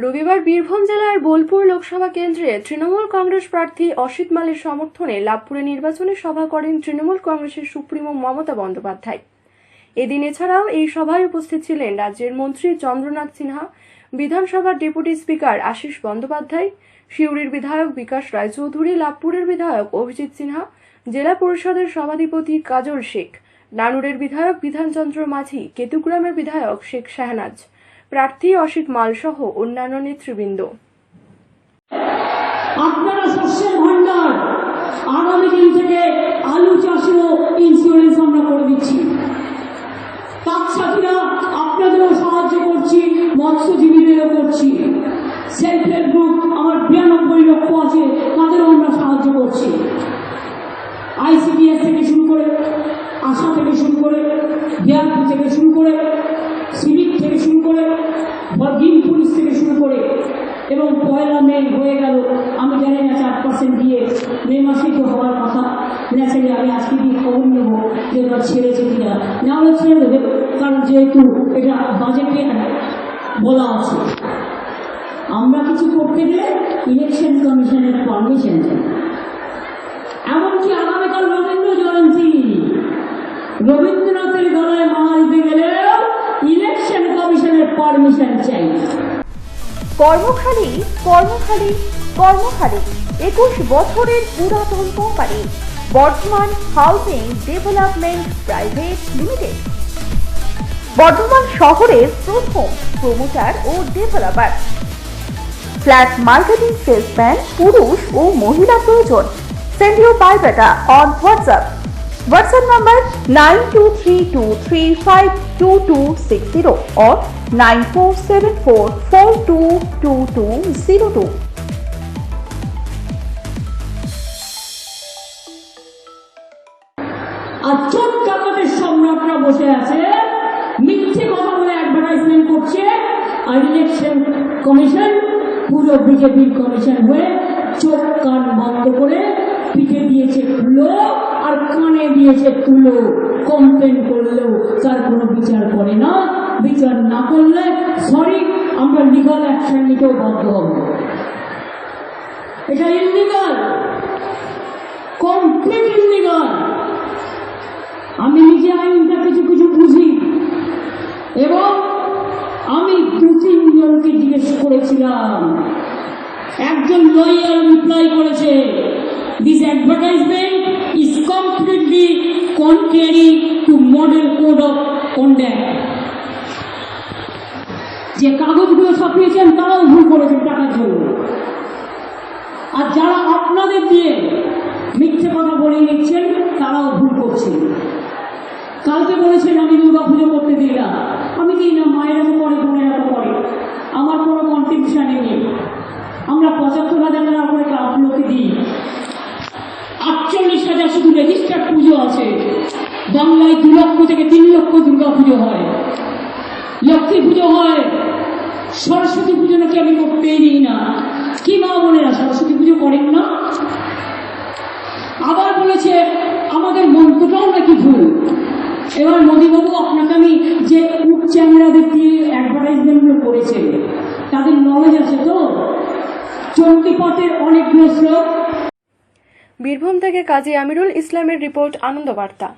এবার বীরভূম জেলার বোলপুর লোকসভা কেন্দ্রে তৃণমূল কংগ্রেস প্রার্থী অসিত মালের সমর্থনে লাভপুরে নির্বাচনী সভা করেন তৃণমূল কংগ্রেসের সুপ্রিমো মমতা বন্দ্যোপাধ্যায়। এদিন এছাড়াও এই সভায় উপস্থিত ছিলেন রাজ্যের মন্ত্রী চন্দ্রনাথ সিনহা, বিধানসভার ডেপুটি স্পিকার আশিস বন্দ্যোপাধ্যায়, সিউড়ির বিধায়ক বিকাশ রায়চৌধুরী, লাভপুরের বিধায়ক অভিজিৎ সিনহা, জেলা পরিষদের সভাধিপতি কাজল শেখ, নানুরের বিধায়ক বিধানচন্দ্র মাঝি, কেতুগ্রামের বিধায়ক শেখ শাহনাজ। প্রার্থী অসিত মালসহ অন্যান্য নেতৃবৃন্দ। আপনারা শস্যের ভান্ডার আগামী দিন থেকে আলু চাষেও ইন্স্যুরেন্স আমরা করে দিচ্ছি। তার আপনাদেরও সাহায্য করছি মৎস্যজীবীদেরও করছি। সেলফ হেল্প গ্রুপ আমার বিরানব্বই লক্ষ আছে, তাদেরও আমরা সাহায্য করছি। আইসিডিএস থেকে শুরু করে, আশা থেকে শুরু করে ডিআরপি থেকে শুরু করে শুরু করে গ্রিন পুলিশ থেকে শুরু করে, এবং পয়লা মে হয়ে গেল। আমি জানি না চার পার্সেন্ট দিয়ে মে মাসেই তো হওয়ার কথা। ন্যাচারালি আমি আজকে দিয়ে খবর নেব যে ওরা ছেড়েছে কিনা না। হলে ছেড়ে দেবে, কারণ যেহেতু এটা বাজেটে বলা আছে। আমরা কিছু করতে গেলে ইলেকশন কমিশনের পারমিশন চাই এমনকি আগামীকাল রবীন্দ্র জয়ন্তী। রবীন্দ্রনাথের গলায় পারমিশন চাই। একুশ বছরের পুরাতন company, Bardhaman development private limited. Bardhaman শহরের প্রথম প্রমোটার ও ডেভেলপার। ফ্ল্যাট মার্কেটিং সেলসম্যান, পুরুষ ও মহিলা প্রয়োজন। Send you biodata on WhatsApp two six zero or nine four seven four four two two two zero two আর চোখ কাকাতের সম্রাটরা বসে আছে মিথ্যে কথা বলে অ্যাডভার্টাইজমেন্ট করছে। আর ইলেকশন কমিশন পুরো বিজেপির কমিশন হয়ে চোখ কান বন্ধ করে পিঠে দিয়েছে তুলো দিয়েছে তুলো কমপ্লেন করলেও তার কোনো বিচার করে না। বিচার না করলে সরি আমরা লিগাল অ্যাকশন নিতেও বাধ্য হব। এটা ইলিগাল কমপ্লিট ইলিগাল আমি নিজে আইনটা কিছু কিছু বুঝি। এবং আমি দু তিনজনকে জিজ্ঞেস করেছিলাম। একজন লয়ার রিপ্লাই করেছে this advertisement is completely contrary to model code of conduct যে কাগজগুলো ছাপিয়েছেন, তারাও ভুল করেছেন টাকার জন্য। আর যারা আপনাদের দিয়ে মিথ্যে কথা বলে নিচ্ছেন, তারাও ভুল করছেন। কালকে বলেছেন, আমি দুর্গা পুজো করতে দিই না। আমি দিই না, মায়েরা তো করে, বোনেরা তো আমার কোনো কন্ট্রিবিউশনে নেই। আমরা পঁচাত্তর হাজার টাকা করে ক্লাবগুলোকে দিই। রেজিস্টার্ড পুজো আছে। বাংলায় দু লক্ষ থেকে তিন লক্ষ দুর্গা পুজো হয়। লক্ষ্মী পুজো হয়। সরস্বতী পুজো নাকি আমি করতেই দিই না। কি মা বোনেরা সরস্বতী পুজো করেন না? আবার বলেছে, আমাদের মন্ত্রটাও নাকি ভুল। এবার মোদীবাবু আপনাকে আমি যে উপ চ্যানেলাদের দিয়ে অ্যাডভার্টাইজমেন্টগুলো করেছে, তাদের নলেজ আছে তো? চণ্ডীপথের অনেকগুলো শ্লোক বীরভূম থেকে কাজী আমিরুল ইসলামের রিপোর্ট আনন্দবার্তা।